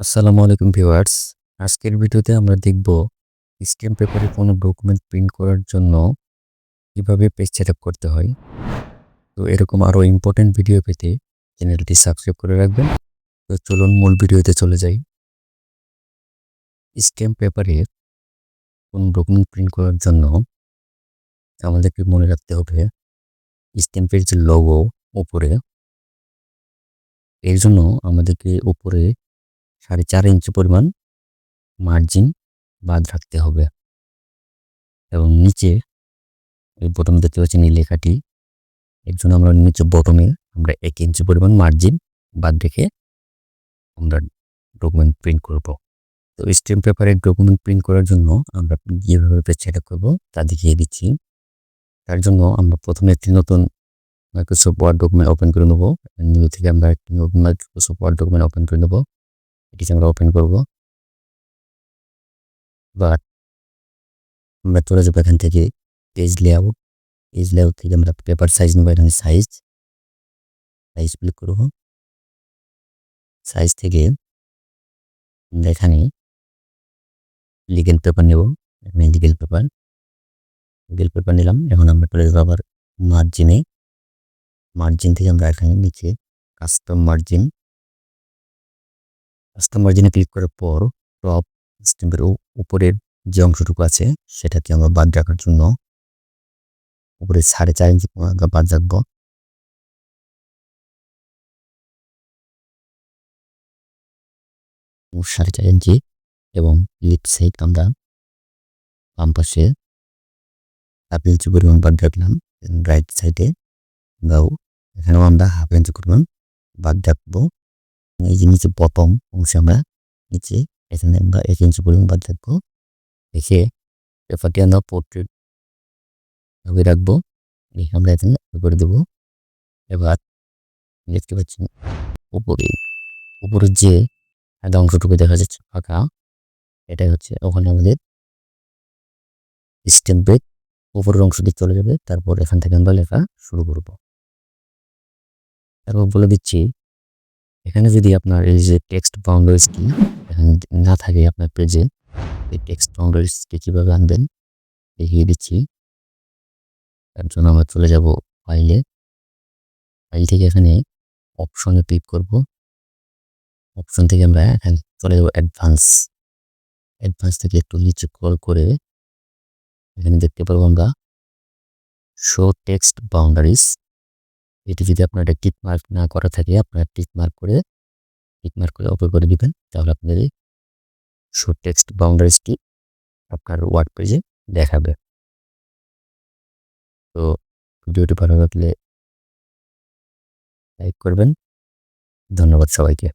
আসসালামু আলাইকুম ভিউয়ার্স। আজকের ভিডিওতে আমরা দেখব স্ট্যাম্প পেপারে কোনো ডকুমেন্ট প্রিন্ট করার জন্য কীভাবে পেজ সেট করতে হয়। তো এরকম আরও ইম্পর্টেন্ট ভিডিও পেতে চ্যানেলটি সাবস্ক্রাইব করে রাখবেন। তো চলুন মূল ভিডিওতে চলে যাই। স্ট্যাম্প পেপারে কোন ডকুমেন্ট প্রিন্ট করার জন্য আমাদেরকে মনে রাখতে হবে স্ট্যাম্পের যে লোগো উপরে, এর জন্য আমাদেরকে উপরে সাড়ে চার ইঞ্চি পরিমাণ মার্জিন বাদ রাখতে হবে। এবং নিচে এই বটম দেখতে পাচ্ছেন এই লেখাটি। এর জন্য আমরা নিচে বটমে আমরা এক ইঞ্চি পরিমাণ মার্জিন বাদ রেখে আমরা ডকুমেন্ট প্রিন্ট করব। তো স্ট্যাম্প পেপারে ডকুমেন্ট প্রিন্ট করার জন্য আমরা যেভাবে পেজ সেট করব তা দেখিয়ে দিচ্ছি। তার জন্য আমরা প্রথমে একটি নতুন মাইক্রোসফট ওয়ার্ড ডকুমেন্ট ওপেন করে নেব। নিউ থেকে আমরা একটি নতুন মাইক্রোসফট ওয়ার্ড ডকুমেন্ট ওপেন করে নেব। এটিকে আমরা ওপেন করব বাট আমরা চলে যাব এখান থেকে পেজ লেআউট পেজ লেআউট থেকে আমরা পেপার সাইজ নেব এখানে সাইজ সাইজ ক্লিক করব সাইজ থেকে আমরা এখানে লিগেল পেপার নেব এখানে লিগেল পেপার লিগেল পেপার নিলাম এখন আমরা চলে যাব আবার মার্জিনে মার্জিন থেকে আমরা এখানে নিচে কাস্টম মার্জিন কাস্টম মার্জিনে ক্লিক করার পর টপ স্ট্যাম্পের উপরের যে অংশটুকু আছে, সেটাকে আমরা বাদ রাখার জন্য উপরে সাড়ে চার ইঞ্চি বাদ রাখব। সাড়ে চার ইঞ্চি এবং লিপ সাইড আমরা বাম পাশে হাফ ইঞ্চি পরিমাণ বাদ রাখলাম। রাইট সাইডে দাও এখানেও আমরা হাফ ইঞ্চি পরিমাণ বাদ রাখব। এই যে নিচে প্রথম অংশে আমরা নিচে এখানে আমরা এক ইঞ্চি পরিমাণ বাদ রাখব। রেখে পেপারটি আমরা পোর্ট্রেট ভাবে রাখব। রেখে আমরা এখানে করে দেবো। এবার দেখতে পাচ্ছি উপরে উপরের যে একটা অংশটুকু দেখা যাচ্ছে ফাঁকা, এটাই হচ্ছে ওখানে আমাদের স্টেম ব্রেক উপরের অংশ দিয়ে চলে যাবে, তারপর এখান থেকে আমরা লেখা শুরু করব। তারপর বলে দিচ্ছি এখানে যদি আপনার এই যে টেক্সট বাউন্ডারিজটি এখানে না থাকে আপনার পেজে এই টেক্সট বাউন্ডারিজটি কীভাবে আনবেন? দেখিয়ে দিচ্ছি। তার জন্য আমরা চলে যাব ফাইলে ফাইল থেকে এখানে অপশনে ক্লিক করব। অপশন থেকে আমরা এখানে, চলে যাব অ্যাডভান্স অ্যাডভান্স থেকে একটু নিচে কল করে এখানে দেখতে পারব আমরা শো টেক্সট বাউন্ডারিজ এটি যদি আপনার একটা টিক মার্ক না করা থাকে, আপনারা টিক মার্ক করে টিক মার্ক করে ওপেন করে দিবেন, তাহলে আপনার এই শো টেক্সট বাউন্ডারিজটি আপনার ওয়ার্ড পেজে দেখাবে। তো ভিডিওটি ভালো লাগলে লাইক করবেন। ধন্যবাদ সবাইকে।